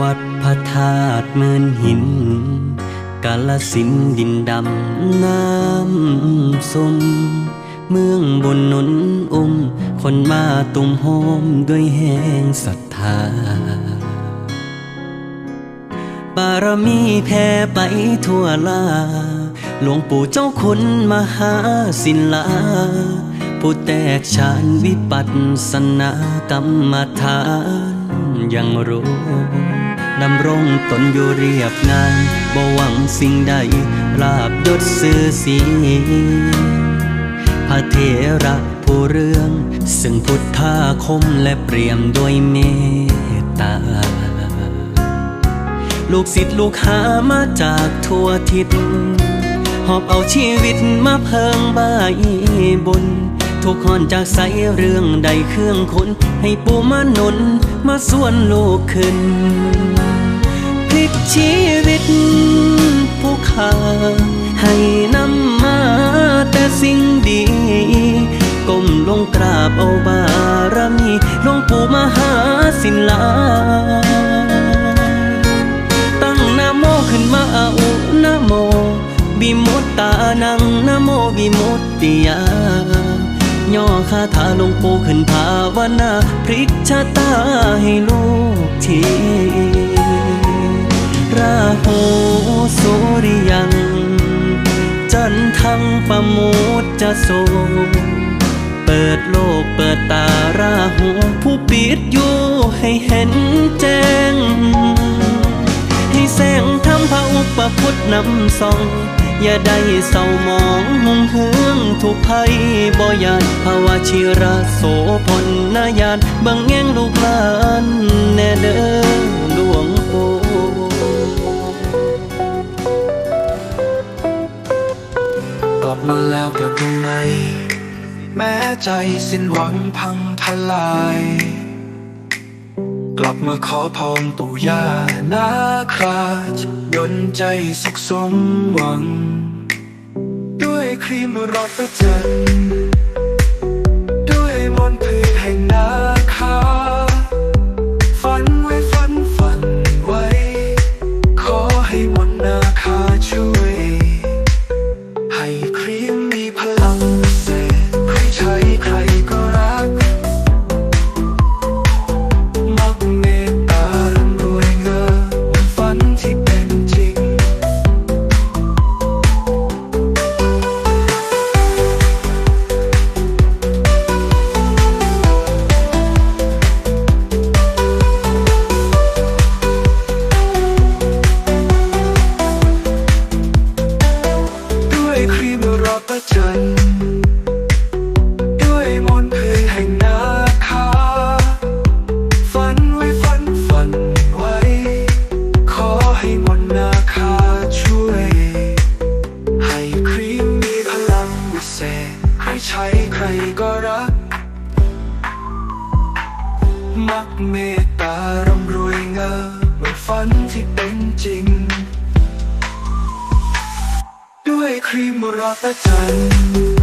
วัดพระธาตุเมือนหิน กาลสินดินดำน้ำสมเมืองบนนนอุ้มคนมาตุ่มโฮมด้วยแห่งศรัทธา บารมีแผ่ไปทั่วลา หลวงปู่เจ้าคุณมหาศิลาผู้แตกฉานวิปัสสนากรรมฐานยังรู้ ดำรงตนอยู่เรียบง่ายบ่หวังสิ่งใดลาบยศสื่อเสีพระเถระผู้เรื่องซึ่งพุทธาคมและเปรียมด้วยเมตตา ลูกศิษย์ลูกหามาจากทั่วทิศหอบเอาชีวิตมาเพิงใบายบน ทุกคนจากใสเรื่องใดเครื่องคนให้ปูมาหนุนมาส่วนลูกขึ้นพลิกชีวิตผู้ขาให้นำมาแต่สิ่งดีก้มลงกราบเอาบารมีหลวงปู่มหาศิลา ตั้งนะโมขึ้นมาอานะโมวิมุตตานังนะโมวิมุตติยา ย่อคาถาลงปูขึ้นภาวนาพลิกชะตาให้ลูกทีราหูสุริยัง จันทังประมุตจะโสเปิดโลกเปิดตาราหูผู้ปิดอยู่ให้เห็นแจ้ง ให้แสงทำพระอุปพุทธนำส่อง อย่าได้เศร้าหมองหงเฮืองทุกภัยบ่ยานภาวะชิระโสพลนายานบิ่งแง่งลูกหลานแน่เด้อหลวงปู่กลับมาแล้วกับรู้ไหม แม้ใจสิ้นหวังพังทลาย กลับมาขอพรปู่ย่านาคราช นใจสุขสมหวัง ด้วยครีมรอดประจัน ด้วยครีมรอประจันด้วยมนต์เพลงแห่งนาคาฝันไว้ฝันฝันไว้ ขอให้มนนาคาช่วย ให้ครีมมีพลังวิเศษใครใช้ใครก็รัก มักเมตตาร่ำรวยเงินเหมือนฝันที่เป็นจริง ด้วยครีมรอตจันทร์